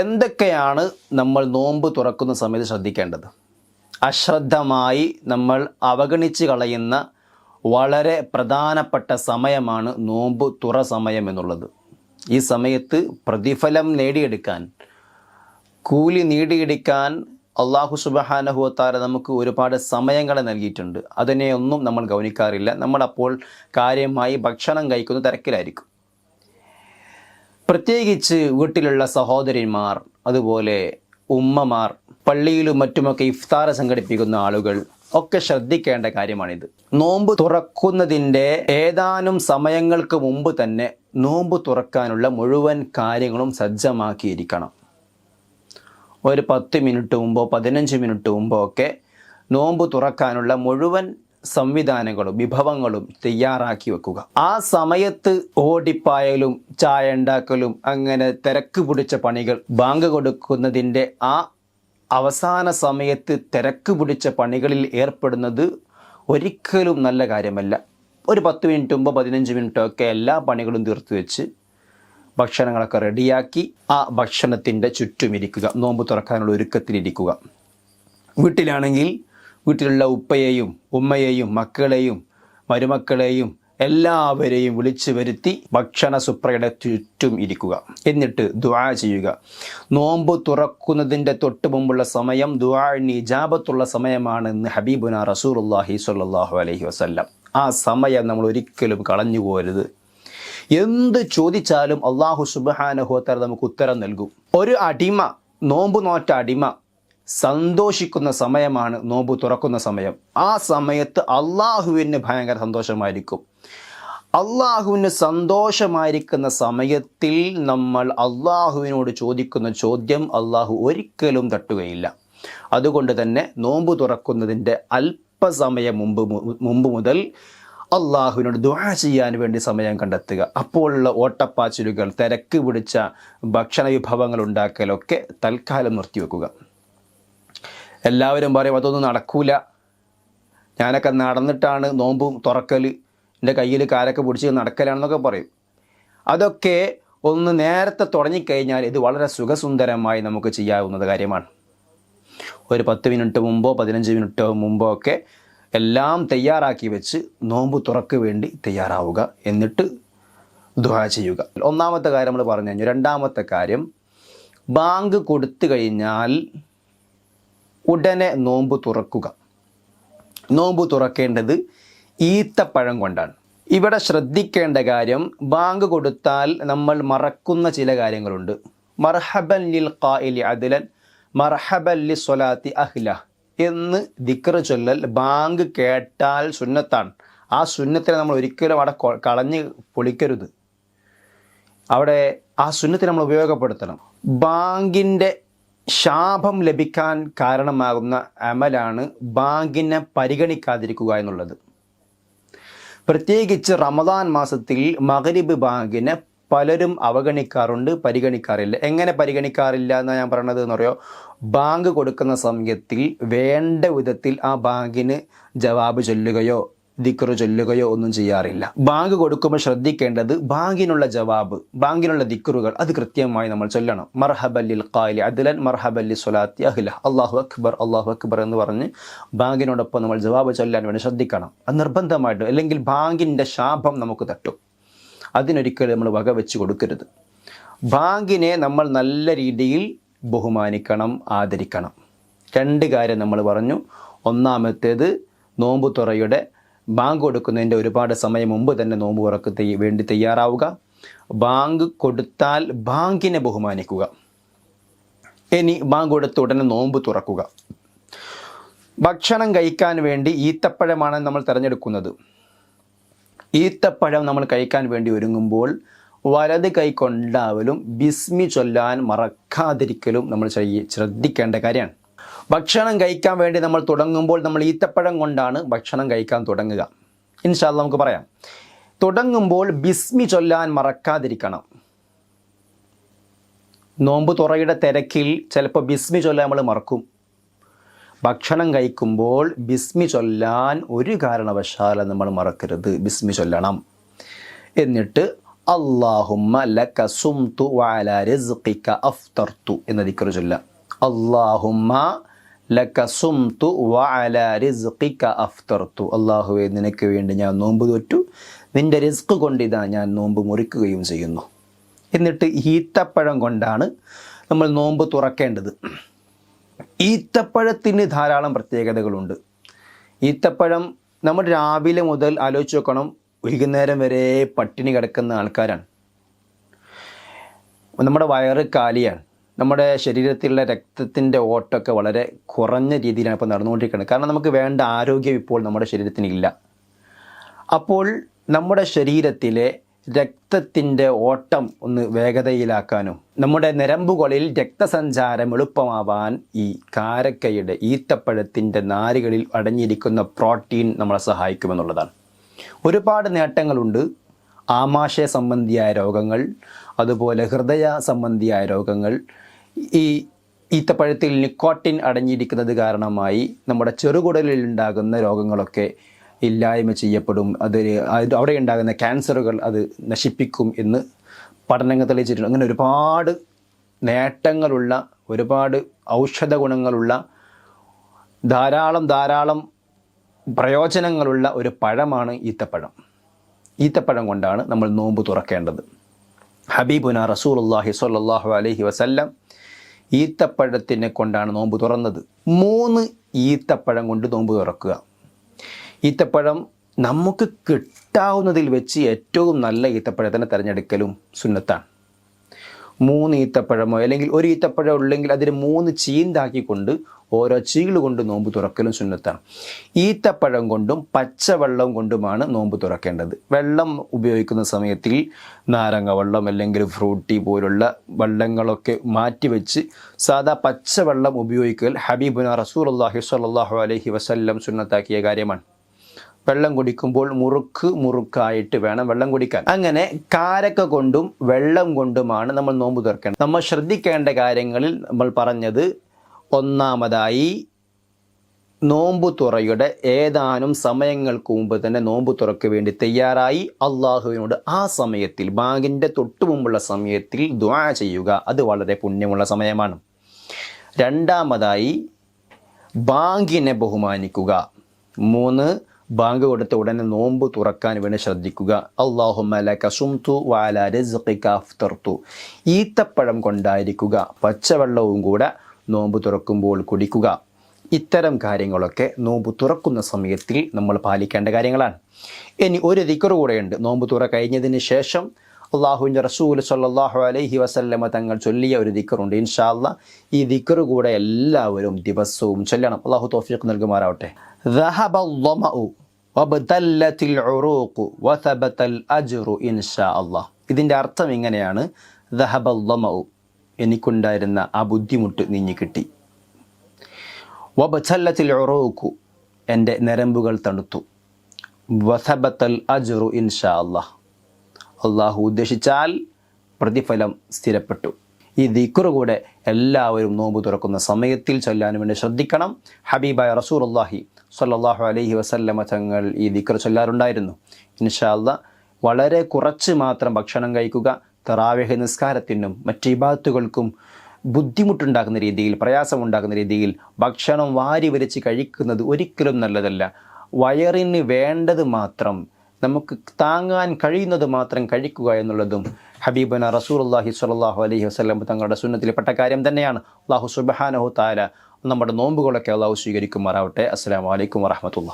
എന്തൊക്കെയാണ് നമ്മൾ നോമ്പ് തുറക്കുന്ന സമയത്ത് ശ്രദ്ധിക്കേണ്ടത്? അശ്രദ്ധമായി നമ്മൾ അവഗണിച്ച് കളയുന്ന വളരെ പ്രധാനപ്പെട്ട സമയമാണ് നോമ്പ് തുറ സമയം എന്നുള്ളത്. ഈ സമയത്ത് പ്രതിഫലം നേടിയെടുക്കാൻ കൂലി നേടിയെടുക്കാൻ അള്ളാഹു സുബഹാനഹുവത്താര നമുക്ക് ഒരുപാട് സമയങ്ങളെ നൽകിയിട്ടുണ്ട്. അതിനെയൊന്നും നമ്മൾ ഗൗനിക്കാറില്ല. നമ്മളപ്പോൾ കാര്യമായി ഭക്ഷണം കഴിക്കുന്ന തിരക്കിലായിരിക്കും. പ്രത്യേകിച്ച് വീട്ടിലുള്ള സഹോദരിമാർ അതുപോലെ ഉമ്മമാർ പള്ളിയിലും മറ്റുമൊക്കെ ഇഫ്താർ സംഘടിപ്പിക്കുന്ന ആളുകൾ ഒക്കെ ശ്രദ്ധിക്കേണ്ട കാര്യമാണിത്. നോമ്പ് തുറക്കുന്നതിന്റെ ഏതാനും സമയങ്ങൾക്ക് മുമ്പ് തന്നെ നോമ്പ് തുറക്കാനുള്ള മുഴുവൻ കാര്യങ്ങളും സജ്ജമാക്കിയിരിക്കണം. ഒരു പത്ത് മിനിറ്റ് മുമ്പോ പതിനഞ്ച് മിനിറ്റ് മുമ്പോ ഒക്കെ നോമ്പ് തുറക്കാനുള്ള മുഴുവൻ സംവിധാനങ്ങളും വിഭവങ്ങളും തയ്യാറാക്കി വെക്കുക. ആ സമയത്ത് ഓടിപ്പായലും ചായ ഉണ്ടാക്കലും അങ്ങനെ തിരക്ക് പിടിച്ച പണികൾ ബാങ്ക് കൊടുക്കുന്നതിന്റെ ആ അവസാന സമയത്ത് തിരക്ക് പിടിച്ച പണികളിൽ ഏർപ്പെടുന്നത് ഒരിക്കലും നല്ല കാര്യമല്ല. ഒരു പത്ത് മിനിറ്റ് മുമ്പോ പതിനഞ്ച് മിനിറ്റോ ഒക്കെ എല്ലാ പണികളും തീർത്തു വെച്ച് ഭക്ഷണങ്ങളൊക്കെ റെഡിയാക്കി ആ ഭക്ഷണത്തിന്റെ ചുറ്റുമിരിക്കുക നോമ്പ് തുറക്കാനുള്ള ഒരുക്കത്തിലിരിക്കുക വീട്ടിലാണെങ്കിൽ വീട്ടിലുള്ള ഉപ്പയെയും ഉമ്മയെയും മക്കളെയും മരുമക്കളെയും എല്ലാവരെയും വിളിച്ചു വരുത്തി ഭക്ഷണ സുപ്രയുടെ ചുറ്റും ഇരിക്കുക. എന്നിട്ട് ദുആ ചെയ്യുക. നോമ്പ് തുറക്കുന്നതിന്റെ തൊട്ട് മുമ്പുള്ള സമയം ദുആ നിജാബത്തുള്ള സമയമാണെന്ന് ഹബീബുന റസൂലുള്ളാഹി സ്വല്ലല്ലാഹു അലൈഹി വസല്ലം. ആ സമയം നമ്മൾ ഒരിക്കലും കളഞ്ഞു പോരുത് എന്ത് ചോദിച്ചാലും അള്ളാഹു സുബാനഹോത്തർ നമുക്ക് ഉത്തരം നൽകും. ഒരു അടിമ നോമ്പ് നോറ്റ അടിമ സന്തോഷിക്കുന്ന സമയമാണ് നോമ്പ് തുറക്കുന്ന സമയം. ആ സമയത്ത് അള്ളാഹുവിന് ഭയങ്കര സന്തോഷമായിരിക്കും. അള്ളാഹുവിന് സന്തോഷമായിരിക്കുന്ന സമയത്തിൽ നമ്മൾ അള്ളാഹുവിനോട് ചോദിക്കുന്ന ചോദ്യം അള്ളാഹു ഒരിക്കലും തട്ടുകയില്ല. അതുകൊണ്ട് തന്നെ നോമ്പ് തുറക്കുന്നതിന്റെ അല്പസമയം മുമ്പ് മുമ്പ് മുതൽ അള്ളാഹുവിനോട് ദുആ ചെയ്യാൻ വേണ്ടി സമയം കണ്ടെത്തുക. അപ്പോഴുള്ള ഓട്ടപ്പാച്ചിലുകൾ തിരക്ക് പിടിച്ച ഭക്ഷണ വിഭവങ്ങൾ ഉണ്ടാക്കലൊക്കെ തൽക്കാലം നിർത്തിവെക്കുക. എല്ലാവരും പറയും അതൊന്നും നടക്കൂല. ഞാനൊക്കെ നടന്നിട്ടാണ് നോമ്പും തുറക്കൽ എന്റെ കയ്യിൽ കാലൊക്കെ പിടിച്ച് നടക്കലാണെന്നൊക്കെ പറയും. അതൊക്കെ ഒന്ന് നേരത്തെ തുടങ്ങിക്കഴിഞ്ഞാൽ ഇത് വളരെ സുഖസുന്ദരമായി നമുക്ക് ചെയ്യാവുന്നത് കാര്യമാണ്. ഒരു പത്ത് മിനിറ്റ് മുമ്പോ പതിനഞ്ച് മിനിറ്റോ മുമ്പോ ഒക്കെ എല്ലാം തയ്യാറാക്കി വെച്ച് നോമ്പ് തുറക്ക് വേണ്ടി തയ്യാറാവുക എന്നിട്ട് ദുആ ചെയ്യുക. ഒന്നാമത്തെ കാര്യം നമ്മൾ പറഞ്ഞു കഴിഞ്ഞു. രണ്ടാമത്തെ കാര്യം ബാങ്ക് കൊടുത്തു കഴിഞ്ഞാൽ ഉടനെ നോമ്പ് തുറക്കുക. നോമ്പ് തുറക്കേണ്ടത് ഈത്തപ്പഴം കൊണ്ടാണ്. ഇവിടെ ശ്രദ്ധിക്കേണ്ട കാര്യം ബാങ്ക് കൊടുത്താൽ നമ്മൾ മറക്കുന്ന ചില കാര്യങ്ങളുണ്ട്. മർഹബൻ ലിൽ ഖായിലി അദിലൻ മർഹബൻ ലി സൊലാത്തി അഹ്ല എന്ന് ദിക്റ് ചൊല്ലൽ ബാങ്ക് കേട്ടാൽ സുന്നത്താണ്. ആ സുന്നത്തിനെ നമ്മൾ ഒരിക്കലും അവിടെ കളഞ്ഞ് പൊളിക്കരുത്. അവിടെ ആ സുന്നത്തിനെ നമ്മൾ ഉപയോഗപ്പെടുത്തണം. ബാങ്കിന്റെ ശാപം ലഭിക്കാൻ കാരണമാകുന്ന അമലാണ് ബാങ്കിനെ പരിഗണിക്കാതിരിക്കുക എന്നുള്ളത്. പ്രത്യേകിച്ച് റമദാൻ മാസത്തിൽ മകരിബ് ബാങ്കിനെ പലരും അവഗണിക്കാറുണ്ട് പരിഗണിക്കാറില്ല. എങ്ങനെ പരിഗണിക്കാറില്ല എന്ന് ഞാൻ പറയണത് എന്ന് പറയുമോ? ബാങ്ക് കൊടുക്കുന്ന സമയത്തിൽ വേണ്ട വിധത്തിൽ ആ ബാങ്കിന് ജവാബ് ചൊല്ലുകയോ ദിക്റ് ചൊല്ലുകയോ ഒന്നും ചെയ്യാറില്ല. ബാങ്ക് കൊടുക്കുമ്പോൾ ശ്രദ്ധിക്കേണ്ടത് ബാങ്കിനുള്ള ജവാബ് ബാങ്കിനുള്ള ദിക്കറുകൾ അത് കൃത്യമായി നമ്മൾ ചൊല്ലണം. മർഹബല്ലിൽ ഖാലി അദ്ലൻ മർഹബല്ലി സ്വലാത്തി അഹ്ല. അള്ളാഹു അക്ബർ അള്ളാഹു അക്ബർ എന്ന് പറഞ്ഞ് ബാങ്കിനോടൊപ്പം നമ്മൾ ജവാബ് ചൊല്ലാൻ വേണ്ടി ശ്രദ്ധിക്കണം. അത് നിർബന്ധമായിട്ടും അല്ലെങ്കിൽ ബാങ്കിന്റെ ശാപം നമുക്ക് തട്ടും. അതിനൊരിക്കലും നമ്മൾ വക വെച്ച് കൊടുക്കരുത്. ബാങ്കിനെ നമ്മൾ നല്ല രീതിയിൽ ബഹുമാനിക്കണം ആദരിക്കണം. രണ്ട് കാര്യം നമ്മൾ പറഞ്ഞു. ഒന്നാമത്തേത് നോമ്പ് തുറയുടെ ബാങ്ക് കൊടുക്കുന്നതിന്റെ ഒരുപാട് സമയം മുമ്പ് തന്നെ നോമ്പ് തുറക്ക് വേണ്ടി തയ്യാറാവുക. ബാങ്ക് കൊടുത്താൽ ബാങ്കിനെ ബഹുമാനിക്കുക. ഇനി ബാങ്ക് കൊടുത്ത ഉടനെ നോമ്പ് തുറക്കുക. ഭക്ഷണം കഴിക്കാൻ വേണ്ടി ഈത്തപ്പഴമാണ് നമ്മൾ തിരഞ്ഞെടുക്കുന്നത്. ഈത്തപ്പഴം നമ്മൾ കഴിക്കാൻ വേണ്ടി ഒരുങ്ങുമ്പോൾ വലത് കൈ കൊണ്ടാവലും ബിസ്മി ചൊല്ലാൻ മറക്കാതിരിക്കലും നമ്മൾ ശ്രദ്ധിക്കേണ്ട കാര്യമാണ്. ഭക്ഷണം കഴിക്കാൻ വേണ്ടി നമ്മൾ തുടങ്ങുമ്പോൾ നമ്മൾ ഈത്തപ്പഴം കൊണ്ടാണ് ഭക്ഷണം കഴിക്കാൻ തുടങ്ങുക. ഇൻഷാല്ല നമുക്ക് പറയാം. തുടങ്ങുമ്പോൾ ബിസ്മി ചൊല്ലാൻ മറക്കാതിരിക്കണം. നോമ്പ് തുറയുടെ തിരക്കിൽ ചിലപ്പോൾ ബിസ്മി ചൊല്ലാൻ നമ്മൾ മറക്കും. ഭക്ഷണം കഴിക്കുമ്പോൾ ബിസ്മി ചൊല്ലാൻ ഒരു കാരണവശാലും നമ്മൾ മറക്കരുത്. ബിസ്മി ചൊല്ലണം. എന്നിട്ട് അള്ളാഹുമ്മ ലക്ക സുംതു വഅല റിസ്ഖിക അഫ്തർതു എന്ന ദിക്ർ ചൊല്ല അള്ളാഹുമ്മ ലക സുംതു വഅല റിസ്ഖിക അഫ്തർതു. അള്ളാഹുവെ നിനക്ക് വേണ്ടി ഞാൻ നോമ്പ് തോറ്റു. നിന്റെ റിസ്ക് കൊണ്ടിതാ ഞാൻ നോമ്പ് മുറിക്കുകയും ചെയ്യുന്നു. എന്നിട്ട് ഈത്തപ്പഴം കൊണ്ടാണ് നമ്മൾ നോമ്പ് തുറക്കേണ്ടത്. ഈത്തപ്പഴത്തിന് ധാരാളം പ്രത്യേകതകളുണ്ട്. ഈത്തപ്പഴം നമ്മൾ രാവിലെ മുതൽ ആലോചിച്ച് നോക്കണം വൈകുന്നേരം വരെ പട്ടിണി കിടക്കുന്ന ആൾക്കാരാണ്. നമ്മുടെ വയറ് കാലിയാണ്. നമ്മുടെ ശരീരത്തിലുള്ള രക്തത്തിന്റെ ഓട്ടമൊക്കെ വളരെ കുറഞ്ഞ രീതിയിലാണ് ഇപ്പോൾ നടന്നുകൊണ്ടിരിക്കുന്നത്. കാരണം നമുക്ക് വേണ്ട ആരോഗ്യം ഇപ്പോൾ നമ്മുടെ ശരീരത്തിന് ഇല്ല. അപ്പോൾ നമ്മുടെ ശരീരത്തിലെ രക്തത്തിന്റെ ഓട്ടം ഒന്ന് വേഗതയിലാക്കാനും നമ്മുടെ നരമ്പുകളിൽ രക്തസഞ്ചാരം എളുപ്പമാവാൻ ഈ കാരക്കയുടെ ഈത്തപ്പഴത്തിന്റെ നാരുകളിൽ അടങ്ങിയിരിക്കുന്ന പ്രോട്ടീൻ നമ്മളെ സഹായിക്കുമെന്നുള്ളതാണ്. ഒരുപാട് നേട്ടങ്ങളുണ്ട്. ആമാശയ സംബന്ധിയായ രോഗങ്ങൾ അതുപോലെ ഹൃദയ സംബന്ധിയായ രോഗങ്ങൾ ഈ ഈത്തപ്പഴത്തിൽ നിക്കോട്ടിൻ അടങ്ങിയിരിക്കുന്നത് കാരണമായി നമ്മുടെ ചെറുകുടലിൽ ഉണ്ടാകുന്ന രോഗങ്ങളൊക്കെ ഇല്ലായ്മ ചെയ്യപ്പെടും. അത് അവിടെ ഉണ്ടാകുന്ന ക്യാൻസറുകൾ അത് നശിപ്പിക്കും എന്ന് പഠനങ്ങൾ തെളിയിച്ചിട്ടുണ്ട്. അങ്ങനെ ഒരുപാട് നേട്ടങ്ങളുള്ള ഒരുപാട് ഔഷധ ഗുണങ്ങളുള്ള ധാരാളം ധാരാളം പ്രയോജനങ്ങളുള്ള ഒരു പഴമാണ് ഈത്തപ്പഴം. ഈത്തപ്പഴം കൊണ്ടാണ് നമ്മൾ നോമ്പ് തുറക്കേണ്ടത്. ഹബീബുന റസൂലുല്ലാഹി സ്വല്ലല്ലാഹു അലഹി വസല്ലം ഈത്തപ്പഴത്തിനെ കൊണ്ടാണ് നോമ്പ് തുറന്നത്. മൂന്ന് ഈത്തപ്പഴം കൊണ്ട് നോമ്പ് തുറക്കുക. ഈത്തപ്പഴം നമുക്ക് കിട്ടാവുന്നതിൽ വെച്ച് ഏറ്റവും നല്ല ഈത്തപ്പഴത്തിനെ തിരഞ്ഞെടുക്കലും സുന്നത്താണ്. മൂന്ന് ഈത്തപ്പഴമോ അല്ലെങ്കിൽ ഒരു ഈത്തപ്പഴം ഉള്ളെങ്കിൽ അതിന് മൂന്ന് ചീന്താക്കിക്കൊണ്ട് ഓരോ ചീൾ കൊണ്ട് നോമ്പ് തുറക്കലും സുന്നത്താണ്. ഈത്തപ്പഴം കൊണ്ടും പച്ചവെള്ളം കൊണ്ടുമാണ് നോമ്പ് തുറക്കേണ്ടത്. വെള്ളം ഉപയോഗിക്കുന്ന സമയത്തിൽ നാരങ്ങ വെള്ളം അല്ലെങ്കിൽ ഫ്രൂട്ടി പോലുള്ള വെള്ളങ്ങളൊക്കെ മാറ്റിവെച്ച് സാധാ പച്ചവെള്ളം ഉപയോഗിക്കൽ ഹബീബുന റസൂർ അള്ളാഹി സ്വല്ലല്ലാഹു അലഹി വസല്ലം സുന്നത്താക്കിയ കാര്യമാണ്. വെള്ളം കുടിക്കുമ്പോൾ മുറുക്ക് മുറുക്കായിട്ട് വേണം വെള്ളം കുടിക്കാൻ. അങ്ങനെ കാരക്ക കൊണ്ടും വെള്ളം കൊണ്ടുമാണ് നമ്മൾ നോമ്പ് തുറക്കേണ്ടത്. നമ്മൾ ശ്രദ്ധിക്കേണ്ട കാര്യങ്ങളിൽ നമ്മൾ പറഞ്ഞത് ഒന്നാമതായി നോമ്പു തുറയുടെ ഏതാനും സമയങ്ങൾക്ക് മുമ്പ് തന്നെ നോമ്പു തുറക്ക് വേണ്ടി തയ്യാറായി അള്ളാഹുവിനോട് ആ സമയത്തിൽ ബാങ്കിന്റെ തൊട്ടു മുമ്പുള്ള സമയത്തിൽ ദ്വാ ചെയ്യുക. അത് വളരെ പുണ്യമുള്ള സമയമാണ്. രണ്ടാമതായി ബാങ്കിനെ ബഹുമാനിക്കുക. മൂന്ന് ബാങ്ക് കൊടുത്ത ഉടനെ നോമ്പ് തുറക്കാൻ വേണ്ടി ശ്രദ്ധിക്കുക. അള്ളാഹുമലു വാല ഈത്തപ്പഴം കൊണ്ടായിരിക്കുക പച്ചവെള്ളവും കൂടെ നോമ്പ് തുറക്കുമ്പോൾ കുടിക്കുക. ഇത്തരം കാര്യങ്ങളൊക്കെ നോമ്പ് തുറക്കുന്ന സമയത്തിൽ നമ്മൾ പാലിക്കേണ്ട കാര്യങ്ങളാണ്. ഇനി ഒരു ദിക്കർ കൂടെയുണ്ട്. നോമ്പ് തുറ കഴിഞ്ഞതിന് ശേഷം അള്ളാഹുവിന്റെ റസൂൽ സല്ലാഹു അലൈഹി വസല്ലമ തങ്ങൾ ചൊല്ലിയ ഒരു ദിക്കറുണ്ട്. ഇൻഷാല്ല ഈ ദിക്കറ് കൂടെ എല്ലാവരും ദിവസവും ചൊല്ലണം. അള്ളാഹു തോഫിക്ക് നൽകുമാറാവട്ടെ. ഇതിന്റെ അർത്ഥം ഇങ്ങനെയാണ്. എനിക്കുണ്ടായിരുന്ന ആ ബുദ്ധിമുട്ട് നീങ്ങി കിട്ടി. വബച്ചല്ലത്തിൽ ഒറോക്കു എന്റെ നരമ്പുകൾ തണുത്തു. വസബത്തൽ അജുറു ഇൻഷാ അള്ളാഹ് അള്ളാഹു ഉദ്ദേശിച്ചാൽ പ്രതിഫലം സ്ഥിരപ്പെട്ടു. ഈ ദിക്കുറു കൂടെ എല്ലാവരും നോമ്പ് തുറക്കുന്ന സമയത്തിൽ ചൊല്ലാനും വേണ്ടി ശ്രദ്ധിക്കണം. ഹബീബായ റസൂർ അള്ളാഹി സല്ലാഹു അലഹി വസല്ലമ തങ്ങൾ ഈ ദിക്കർ ചൊല്ലാറുണ്ടായിരുന്നു. ഇൻഷാല്ല വളരെ കുറച്ച് മാത്രം ഭക്ഷണം കഴിക്കുക തറാവേഹ നിസ്കാരത്തിനും മറ്റ് ഇബാത്തുകൾക്കും ബുദ്ധിമുട്ടുണ്ടാക്കുന്ന രീതിയിൽ പ്രയാസമുണ്ടാക്കുന്ന രീതിയിൽ ഭക്ഷണം വാരി വരച്ച് കഴിക്കുന്നത് ഒരിക്കലും നല്ലതല്ല. വയറിന് വേണ്ടത് മാത്രം നമുക്ക് താങ്ങാൻ കഴിയുന്നത് മാത്രം കഴിക്കുക എന്നുള്ളതും ഹബീബന റസൂൽ അള്ളാഹി സ്വല്ലാഹു അലൈഹി വസ്ലം തങ്ങളുടെ സുന്നത്തിൽപ്പെട്ട കാര്യം തന്നെയാണ്. അള്ളാഹു സുബാനഹു താല നമ്മുടെ നോമ്പുകളൊക്കെ അള്ളാഹു സ്വീകരിക്കുമാറാവട്ടെ. അസ്സാം വലൈക്കും വറഹമത്തുള്ള